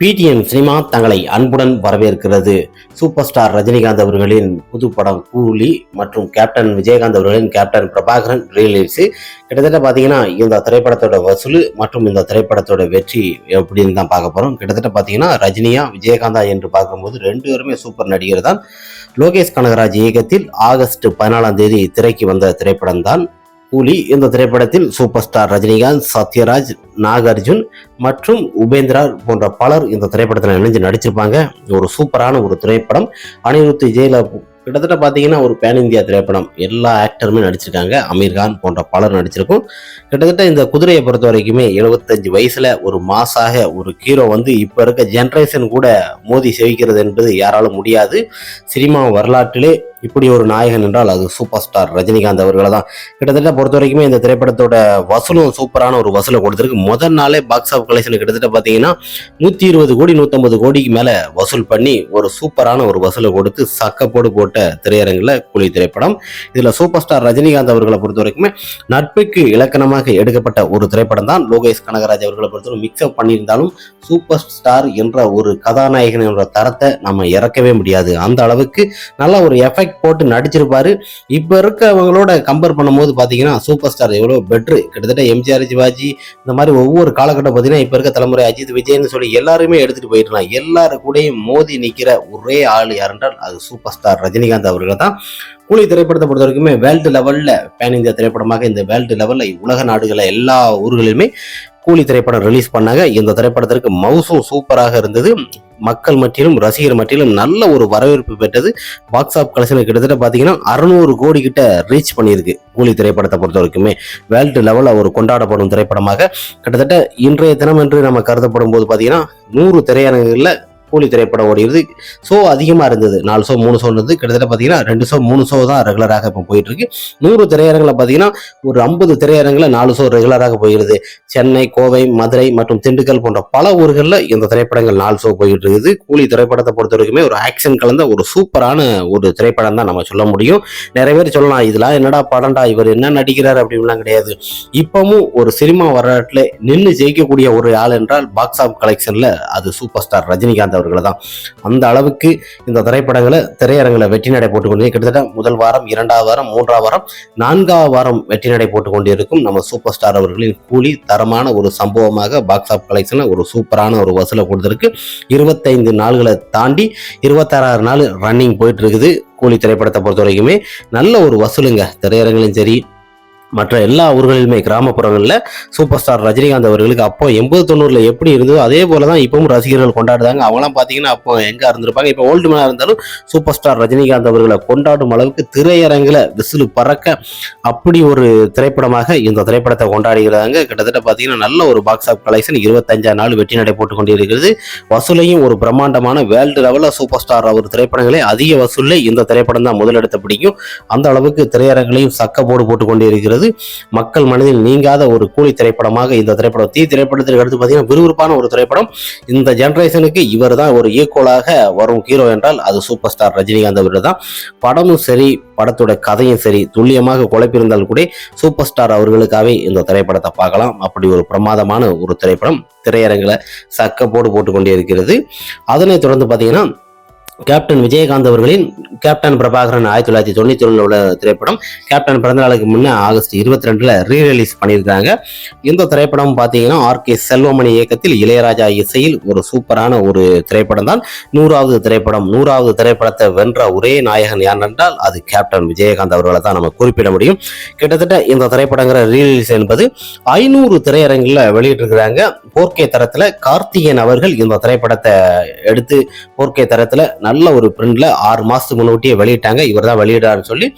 PTN cinema தங்களை அன்புடன் வரவேற்கிறது. சூப்பர் ஸ்டார் ரஜினிகாந்த் அவர்களின் புது படம் கூலி மற்றும் கேப்டன் விஜயகாந்த் அவர்களின் கேப்டன் பிரபாகரன் ரிலீஸ் கிட்டத்தட்ட பார்த்தீங்கன்னா இந்த திரைப்படத்தோட வசூல் மற்றும் இந்த திரைப்படத்தோட வெற்றி எப்படின்னு தான் பார்க்க போகிறோம் கிட்டத்தட்ட பார்த்தீங்கன்னா ரஜினியா விஜயகாந்தா என்று பார்க்கும்போது ரெண்டு பேருமே சூப்பர் நடிகர் தான். லோகேஷ் கனகராஜ் இயக்கத்தில் ஆகஸ்ட் பதினாலாம் தேதி திரைக்கு வந்த திரைப்படம் தான் கூலி இந்த திரைப்படத்தில் சூப்பர் ஸ்டார் ரஜினிகாந்த் சத்யராஜ் நாகார்ஜுன் மற்றும் உபேந்திரா போன்ற பலர் இந்த திரைப்படத்தில் இணைஞ்சு நடிச்சிருப்பாங்க. ஒரு சூப்பரான ஒரு திரைப்படம். அனிருத் ஜெயில கிட்டத்தட்ட பார்த்தீங்கன்னா ஒரு பேன் இந்தியா திரைப்படம். எல்லா ஆக்டருமே நடிச்சிருக்காங்க. அமீர்கான் போன்ற பலர் நடிச்சிருக்கும். கிட்டத்தட்ட இந்த குதிரையை பொறுத்த வரைக்குமே எழுபத்தஞ்சு வயசில் ஒரு மாசாக ஒரு ஹீரோ வந்து இப்போ இருக்க ஜென்ரேஷன் கூட மோதி செவிக்கிறது என்பது யாராலும் முடியாது. சினிமா வரலாற்றிலே இப்படி ஒரு நாயகன் என்றால் அது சூப்பர் ஸ்டார் ரஜினிகாந்த் அவர்களை தான் கிட்டத்தட்ட பொறுத்த வரைக்குமே இந்த திரைப்படத்தோட வசூலும் சூப்பரான ஒரு வசூலை கொடுத்துருக்கு. முதல் நாளே பாக்ஸ் ஆஃப் கலெக்ஷன் கிட்டத்தட்ட பார்த்தீங்கன்னா நூற்றி இருபது கோடி நூற்றம்பது கோடிக்கு மேலே வசூல் பண்ணி ஒரு சூப்பரான ஒரு வசூலை கொடுத்து சக்கப்போடு போட்ட திரையரங்கில் கூலி திரைப்படம். இதில் சூப்பர் ஸ்டார் ரஜினிகாந்த் அவர்களை பொறுத்த வரைக்குமே நட்புக்கு இலக்கணமாக எடுக்கப்பட்ட ஒரு திரைப்படம் தான் லோகேஷ் கனகராஜ் அவர்களை பொறுத்தவரை மிக்சப் பண்ணியிருந்தாலும் சூப்பர் ஸ்டார் என்ற ஒரு கதாநாயகன் என்ற தரத்தை நம்ம இறக்கவே முடியாது. அந்த அளவுக்கு நல்ல ஒரு எஃபெக்ட் போட்டு நடிச்சிருப்பாரு. இப்போ இருக்கவங்களோட கம்பேர் பண்ணும்போது பார்த்தீங்கன்னா சூப்பர் ஸ்டார் எவ்வளோ பெட்ரு கிட்டத்தட்ட எம்ஜிஆர் சிவாஜி இந்த மாதிரி ஒவ்வொரு காலகட்டம் பார்த்தீங்கன்னா இப்போ இருக்க தலைமுறை அஜித் விஜய்னு சொல்லி எல்லாருமே எடுத்துட்டு போயிடலாம் எல்லாரு கூடயும் மோதி நிற்கிற ஒரே ஆள் யாரென்றால் அது சூப்பர் ஸ்டார் ரஜினிகாந்த் அவர்கள் தான். கூலி திரைப்படத்தை பொறுத்த வரைக்குமே வேர்ல்டு லெவலில் பேன் இந்தியா திரைப்படமாக இந்த வேர்ல்டு லெவலில் உலக நாடுகளில் எல்லா ஊர்களிலுமே கூலி திரைப்படம் ரிலீஸ் பண்ணாங்க. இந்த திரைப்படத்திற்கு மவுசும் சூப்பராக இருந்தது. மக்கள் மத்தியிலும் ரசிகர் மத்தியிலும் நல்ல ஒரு வரவேற்பு பெற்றது. பாக்ஸ் ஆஃப் கலெக்ஷன் கிட்டத்தட்ட பார்த்தீங்கன்னா அறுநூறு கோடி கிட்ட ரீச் பண்ணியிருக்கு கூலி திரைப்படத்தை பொறுத்த வரைக்குமே வேர்ல்டு லெவலில் ஒரு கொண்டாடப்படும் திரைப்படமாக. கிட்டத்தட்ட இன்றைய தினம் என்று நம்ம கருதப்படும் போது பார்த்தீங்கன்னா நூறு திரையரங்குகளில் கூலி திரைப்படம் ஓடிடுது ஷோ அதிகமாக இருந்தது. நாலு ஷோ மூணு ஷோ இருந்தது கிட்டத்தட்ட பார்த்தீங்கன்னா ரெண்டு ஷோ மூணு ஷோ தான் ரெகுலராக இப்போ போயிட்டு இருக்கு நூறு திரையரங்கில் பார்த்தீங்கன்னா ஒரு ஐம்பது திரையரங்கில் நாலு ஷோ ரெகுலராக போயிடுது சென்னை கோவை மதுரை மற்றும் திண்டுக்கல் போன்ற பல ஊர்களில் இந்த திரைப்படங்கள் நாலு ஷோ போயிட்டு இருக்குது கூலி திரைப்படத்தை பொறுத்த வரைக்குமே ஒரு ஆக்ஷன் கலந்த ஒரு சூப்பரான ஒரு திரைப்படம் தான் நம்ம சொல்ல முடியும். நிறைய பேர் சொல்லலாம் இதெல்லாம் என்னடா படம்டா இவர் என்ன நடிக்கிறார்? அப்படின்லாம் கிடையாது. இப்பவும் ஒரு சினிமா வரலாற்றில் நின்று ஜெயிக்கக்கூடிய ஒரு ஆள் என்றால் பாக்ஸ் ஆஃப் கலெக்ஷனில் அது சூப்பர் ஸ்டார் ரஜினிகாந்த் அவர்களை தான் அந்த அளவுக்கு இந்த திரைப்படங்களை திரையரங்கில் வெற்றி நடை போட்டுக்கொண்டு கிட்டத்தட்ட முதல் வாரம் இரண்டாவது வாரம் மூன்றாவது வாரம் நான்காவது வாரம் வெற்றி நடை போட்டு கொண்டிருக்கும் நம்ம சூப்பர் ஸ்டார் அவர்களின் கூலி தரமான ஒரு சம்பவமாக பாக்ஸ் ஆஃப் கலெக்ஷனில் ஒரு சூப்பரான ஒரு வசூலை கொடுத்துருக்கு. இருபத்தைந்து நாள்களை தாண்டி இருபத்தாறாறு நாள் ரன்னிங் போயிட்டு இருக்குது கூலி திரைப்படத்தை பொறுத்த வரைக்குமே நல்ல ஒரு வசூலுங்க. திரையரங்கிலும் சரி மற்ற எல்லா ஊர்களிலுமே கிராமப்புறங்களில் சூப்பர் ஸ்டார் ரஜினிகாந்த் அவர்களுக்கு அப்போ எண்பது தொண்ணூறில் எப்படி இருந்ததோ அதே போல தான் இப்பவும் ரசிகர்கள் கொண்டாடுறாங்க. அவங்களாம் பார்த்தீங்கன்னா அப்போ எங்கே இருந்திருப்பாங்க? இப்போ ஓல்டு மேனாக இருந்தாலும் சூப்பர் ஸ்டார் ரஜினிகாந்த் அவர்களை கொண்டாடும் அளவுக்கு திரையரங்கில் விசிலு பறக்க அப்படி ஒரு திரைப்படமாக இந்த திரைப்படத்தை கொண்டாடுகிறாங்க. கிட்டத்தட்ட பார்த்தீங்கன்னா நல்ல ஒரு பாக்ஸ் ஆஃப் கலெக்ஷன் இருபத்தஞ்சாம் நாள் வெற்றி நடை போட்டு கொண்டிருக்கிறது. வசூலையும் ஒரு பிரம்மாண்டமான வேர்ல்டு லெவலில் சூப்பர் ஸ்டார் அவர் திரைப்படங்களே அதிக வசூலில் இந்த திரைப்படம் தான் முதலிடத்தை பிடிக்கும். அந்த அளவுக்கு திரையரங்களையும் போடு போட்டு கொண்டிருக்கிறது. மக்கள் மனதில் நீங்காத ஒரு கூலி திரைப்படமாக இந்த திரைப்படம் தீ திரைப்படத்திற்கு அடுத்து பார்த்தீங்கன்னா விறுவிறுப்பான ஒரு திரைப்படம். இந்த ஜென்ரேஷனுக்கு இவர் தான் ஒரு ஈக்குவலாக வரும் ஹீரோ என்றால் அது சூப்பர் ஸ்டார் ரஜினிகாந்த் அவர்கள் தான். படமும் சரி படத்தோட கதையும் சரி துல்லியமாக குழப்பியிருந்தால் கூட சூப்பர் ஸ்டார் அவர்களுக்காகவே இந்த திரைப்படத்தை பார்க்கலாம். அப்படி ஒரு பிரமாதமான ஒரு திரைப்படம் திரையரங்கில் சக்கப்போடு போட்டு கொண்டே இருக்கிறது. அதனைத் தொடர்ந்து பார்த்தீங்கன்னா கேப்டன் விஜயகாந்த் அவர்களின் கேப்டன் பிரபாகரன் ஆயிரத்தி தொள்ளாயிரத்தி தொண்ணூத்தி ஒண்ணுல உள்ள திரைப்படம். கேப்டன் பிறந்த நாளுக்கு முன்னே ஆகஸ்ட் இருபத்தி ரெண்டுல ரீரிலீஸ் பண்ணியிருக்காங்க. இந்த திரைப்படம் பார்த்தீங்கன்னா ஆர் கே செல்வமணி இயக்கத்தில் இளையராஜா இசையில் ஒரு சூப்பரான ஒரு திரைப்படம் தான். நூறாவது திரைப்படம். நூறாவது திரைப்படத்தை வென்ற ஒரே நாயகன் யார் என்றால் அது கேப்டன் விஜயகாந்த் அவர்களை தான் நம்ம குறிப்பிட முடியும். கிட்டத்தட்ட இந்த திரைப்படங்கிற ரீரிலீஸ் என்பது ஐநூறு திரையரங்கில் வெளியிட்டிருக்கிறாங்க. போர்க்கே தரத்தில் கார்த்திகேயன் அவர்கள் இந்த திரைப்படத்தை எடுத்து போர்க்கே தரத்தில் நல்ல ஒரு பிரிண்ட்ல ஆறு மாசத்துக்கு முன்னூட்டியே வெளியிட்டாங்க. இவர் தான் வெளியிடாருன்னு சொல்லி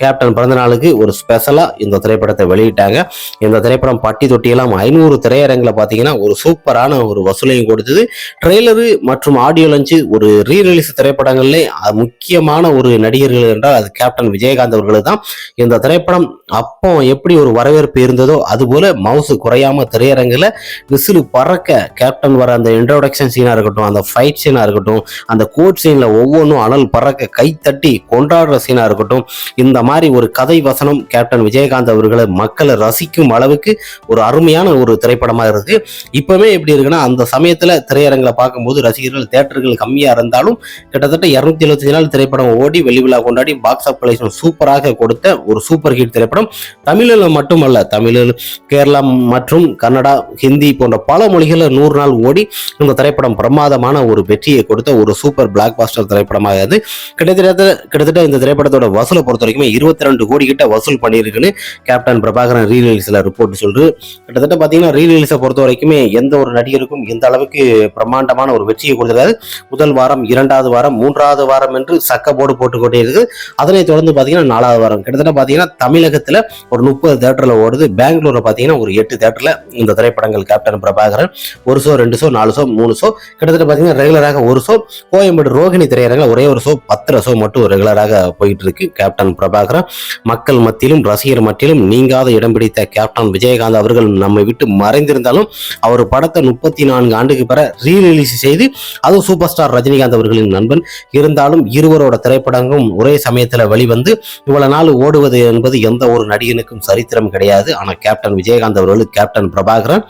கேப்டன் பிறந்தநாளுக்கு ஒரு ஸ்பெஷலா இந்த திரைப்படத்தை வெளியிட்டாங்க. இந்த திரைப்படம் பட்டி தொட்டியெல்லாம் ஐநூறு திரையரங்கில் பார்த்தீங்கன்னா ஒரு சூப்பரான ஒரு வசூலையும் கொடுத்தது. ட்ரெய்லரு மற்றும் ஆடியோ லஞ்சு ஒரு ரீ ரிலீஸ் திரைப்படங்கள்லே முக்கியமான ஒரு நடிகர்கள் என்றால் அது கேப்டன் விஜயகாந்த் அவர்களுக்கு தான் இந்த திரைப்படம் அப்போ எப்படி ஒரு வரவேற்பு இருந்ததோ அதுபோல மவுசு குறையாம திரையரங்கில் விசிலு பறக்க கேப்டன் வர அந்த இன்ட்ரோடக்ஷன் சீனா இருக்கட்டும் அந்த ஃபைட் சீனா இருக்கட்டும் அந்த கோட் சீன் சீன்ல ஒவ்வொன்றும் அனல் பறக்க கைத்தட்டி கொண்டாடுற சீனா இருக்கட்டும் இந்த மாதிரி ஒரு கதை வசனம் கேப்டன் விஜயகாந்த் அவர்களை மக்களை ரசிக்கும் அளவுக்கு ஒரு அருமையான ஒரு திரைப்படமாக இருக்கு. இப்போவே எப்படி இருக்குன்னா அந்த சமயத்தில் திரையரங்களை பார்க்கும்போது ரசிகர்கள் தேட்டர்கள் கம்மியா இருந்தாலும் கிட்டத்தட்ட இரநூத்தி எழுபத்தஞ்சு நாள் திரைப்படம் ஓடி வெளிவிழா கொண்டாடி பாக்ஸ் ஆஃப் கலெக்ஷன் சூப்பராக கொடுத்த ஒரு சூப்பர் ஹிட் திரைப்படம். தமிழில் மட்டுமல்ல தமிழில் கேரளா மற்றும் கன்னடா ஹிந்தி போன்ற பல மொழிகளில் நூறு நாள் ஓடி இந்த திரைப்படம் பிரமாதமான ஒரு வெற்றியை கொடுத்த ஒரு சூப்பர் பிளாக் பாஸ்டர் திரைப்படமாக இருந்து கிட்டத்தட்ட கிட்டத்தட்ட இந்த திரைப்படத்தோட வசூலை பொறுத்த வரைக்குமே இருபத்தி ரெண்டு கோடி கிட்ட வசூல் பண்ணியிருக்குன்னு கேப்டன் பிரபாகரன் ரீலீஸில் ரிப்போர்ட் சொல்றது கிட்டத்தட்ட பார்த்தீங்கன்னா ரீலீஸை பொறுத்த வரைக்குமே எந்த ஒரு நடிகருக்கும் எந்த அளவுக்கு பிரம்மாண்டமான ஒரு வெற்றியை கொடுத்திருக்காது முதல் வாரம் இரண்டாவது வாரம் மூன்றாவது வாரம் என்று சக்க போர்டு போட்டுக்கொண்டே இருக்குது. அதனைத் தொடர்ந்து பார்த்தீங்கன்னா நாலாவது வாரம். கிட்டத்தட்ட பார்த்தீங்கன்னா தமிழகத்தில் ஒரு முப்பது தேட்டரில் ஓடுது. பெங்களூரில் பார்த்தீங்கன்னா ஒரு எட்டு தேட்டரில் இந்த திரைப்படங்கள் கேப்டன் பிரபாகரன். ஒரு ஷோ ரெண்டு ஷோ நாலு ஷோ மூணு ஷோ. கிட்டத்தட்ட பார்த்தீங்கன்னா ரெகுலராக ஒரு ஷோ. கோயம்பேடு நவகணி திரையரங்கில் ஒரே ஒரு ஷோ பத்திர ஷோ மட்டும் ரெகுலராக போயிட்டு இருக்கு கேப்டன் பிரபாகரன் மக்கள் மத்தியிலும் ரசிகர் மத்தியிலும் நீங்காத இடம் பிடித்த கேப்டன் விஜயகாந்த் அவர்கள் நம்மை விட்டு மறைந்திருந்தாலும் அவர் படத்தை முப்பத்தி நான்கு ஆண்டுக்கு பிற ரீ ரிலீஸ் செய்து அதுவும் சூப்பர் ஸ்டார் ரஜினிகாந்த் அவர்களின் நண்பன். இருந்தாலும் இருவரோட திரைப்படங்களும் ஒரே சமயத்தில் வெளிவந்து இவ்வளவு நாள் ஓடுவது என்பது எந்த ஒரு நடிகனுக்கும் சரித்திரம் கிடையாது. ஆனால் கேப்டன் விஜயகாந்த் அவர்களுக்கு கேப்டன் பிரபாகரன்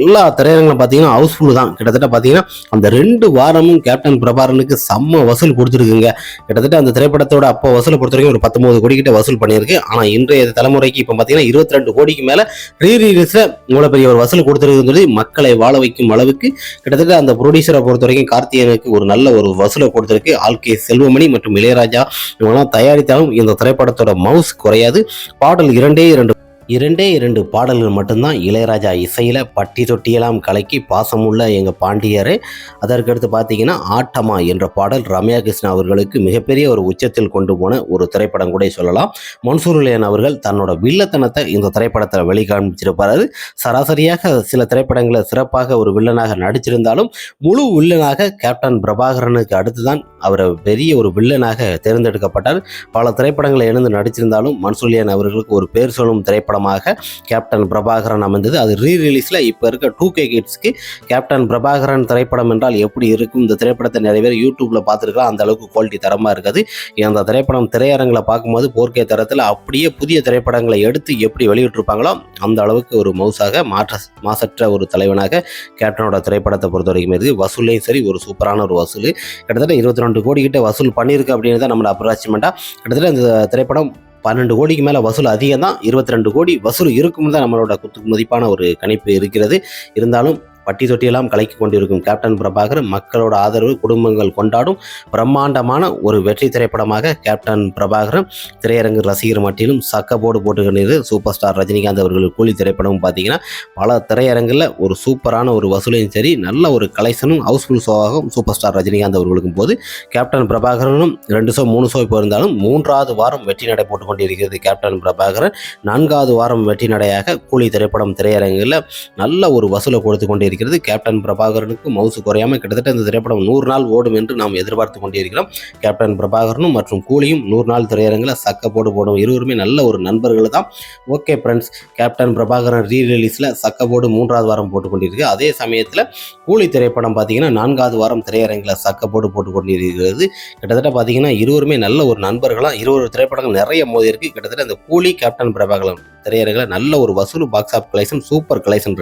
எல்லா திரையரங்களும் பார்த்தீங்கன்னா ஹவுஸ்ஃபுல் தான். கிட்டத்தட்ட பார்த்தீங்கன்னா அந்த ரெண்டு வாரமும் கேப்டன் பிரபாகரனுக்கு செம்ம வசூல் கொடுத்துருக்குங்க. கிட்டத்தட்ட அந்த திரைப்படத்தோட அப்போ வசூலை பொறுத்த வரைக்கும் ஒரு பத்தொன்பது கோடி கிட்ட வசூல் பண்ணியிருக்கு. ஆனால் இன்றைய தலைமுறைக்கு இப்போ பார்த்தீங்கன்னா இருபத்தி ரெண்டு கோடிக்கு மேலே ரீ ரிலீஸில் இவ்வளோ பெரிய ஒரு வசூல் கொடுத்துருக்குன்னு சொல்லி மக்களை வாழ வைக்கும் அளவுக்கு கிட்டத்தட்ட அந்த ப்ரொடியூசரை பொறுத்த வரைக்கும் கார்த்திகனுக்கு ஒரு நல்ல ஒரு வசூலை கொடுத்துருக்கு. ஆல்கே செல்வமணி மற்றும் இளையராஜா இவங்கெல்லாம் தயாரித்தாலும் இந்த திரைப்படத்தோட மவுஸ் குறையாது. பாடல் இரண்டே இரண்டு இரண்டே இரண்டு பாடல்கள் மட்டும்தான் இளையராஜா இசையில் பட்டி தொட்டியெல்லாம் கலக்கி பாசமுள்ள எங்கள் பாண்டியர். அதற்கடுத்து பார்த்தீங்கன்னா ஆட்டமா என்ற பாடல் ரம்யா கிருஷ்ணா அவர்களுக்கு மிகப்பெரிய ஒரு உச்சத்தில் கொண்டு போன ஒரு திரைப்படம் கூட சொல்லலாம். மன்சூர் அவர்கள் தன்னோட வில்லத்தனத்தை இந்த திரைப்படத்தில் வெளிக்காமிச்சிருப்பார். சராசரியாக சில திரைப்படங்களை சிறப்பாக ஒரு வில்லனாக நடிச்சிருந்தாலும் முழு வில்லனாக கேப்டன் பிரபாகரனுக்கு அடுத்துதான் அவர் பெரிய ஒரு வில்லனாக தேர்ந்தெடுக்கப்பட்டார். பல திரைப்படங்களை எழுந்து நடிச்சிருந்தாலும் மன்சூலியன் அவர்களுக்கு ஒரு பேர் சொல்லும் திரைப்படம் படமாக கேப்டன் பிரபாகரன் அமைந்தது. அது ரீ ரிலீஸில் இப்போ இருக்க டூ கே கிட்ஸ்க்கு கேப்டன் பிரபாகரன் திரைப்படம் என்றால் எப்படி இருக்கும்? இந்த திரைப்படத்தை நிறைய பேர் யூடியூப்பில் பார்த்துருக்கலாம். அந்த அளவுக்கு குவாலிட்டி தரமாக இருக்குது. அந்த திரைப்படம் திரையரங்கில் பார்க்கும்போது போர்க்கே தரத்தில் அப்படியே புதிய திரைப்படங்களை எடுத்து எப்படி வெளியிட்டிருப்பாங்களோ அந்த அளவுக்கு ஒரு மவுசாக மாற்ற மாசற்ற ஒரு தலைவனாக கேப்டனோட திரைப்படத்தை பொறுத்த வரைக்கும் இருக்குது வசூலையும் சரி ஒரு சூப்பரான ஒரு வசூல். கிட்டத்தட்ட இருபத்தி ரெண்டு கோடி கிட்ட வசூல் பண்ணியிருக்கு அப்படின்னு தான் நம்மளோட அப்ராச்சிமெண்ட்டாக கிட்டத்தட்ட இந்த திரைப்படம் பன்னெண்டு கோடிக்கு மேலே வசூல் அதிகம் தான் இருபத்தி ரெண்டு கோடி வசூல் இருக்கும் தான் நம்மளோட குத்து மதிப்பான ஒரு கணிப்பு இருக்கிறது. இருந்தாலும் பட்டி தொட்டியெல்லாம் கலக்கி கொண்டிருக்கும் கேப்டன் பிரபாகர் மக்களோட ஆதரவு குடும்பங்கள் கொண்டாடும் பிரம்மாண்டமான ஒரு வெற்றி திரைப்படமாக கேப்டன் பிரபாகர் திரையரங்கு ரசிகர் மட்டிலும் போர்டு போட்டுக்கிறது சூப்பர் ஸ்டார் ரஜினிகாந்த் அவர்கள் கூலி திரைப்படமும் பார்த்தீங்கன்னா பல திரையரங்கில் ஒரு சூப்பரான ஒரு வசூலையும் சரி நல்ல ஒரு கலெக்ஷனும் ஹவுஸ்ஃபுல் ஷோவாகவும் சூப்பர் ஸ்டார் ரஜினிகாந்த் அவர்களுக்கும் போது கேப்டன் பிரபாகரனும் ரெண்டு ஷோ மூணு ஷோ இப்போ இருந்தாலும் மூன்றாவது வாரம் வெற்றி நடை போட்டுக் கொண்டிருக்கிறது கேப்டன் பிரபாகரன். நான்காவது வாரம் வெற்றி நடையாக கூலி திரைப்படம் திரையரங்கில் நல்ல ஒரு வசூலை கொடுத்து கொண்டிருக்கிறது. கேப்டன் பிரபாகரனுக்கு மவுசு குறையாம கிட்டத்தட்ட இந்த திரைப்படம் நூறு நாள் ஓடும் என்று நாம் எதிர்பார்த்து கொண்டிருக்கிறோம். கேப்டன் பிரபாகரனும் மற்றும் கூலியும் நூறு நாள் திரையரங்கில் சக்க போடு போடும் இருவருமே நல்ல ஒரு நண்பர்கள் தான். ஓகே ஃப்ரெண்ட்ஸ் கேப்டன் பிரபாகரன் ரீ ரிலீஸில் சக்க போடு மூன்றாவது வாரம் போட்டுக்கொண்டிருக்கு அதே சமயத்தில் கூலி திரைப்படம் பார்த்தீங்கன்னா நான்காவது வாரம் திரையரங்கில் சக்க போடு போட்டு கொண்டிருக்கிறது. கிட்டத்தட்ட பார்த்தீங்கன்னா இருவருமே நல்ல ஒரு நண்பர்களாக இருவர் திரைப்படங்கள் நிறைய மோதி இருக்கு கிட்டத்தட்ட இந்த கூலி கேப்டன் பிரபாகரன் திரையரங்கில் நல்ல ஒரு வசூல் box office collection super collection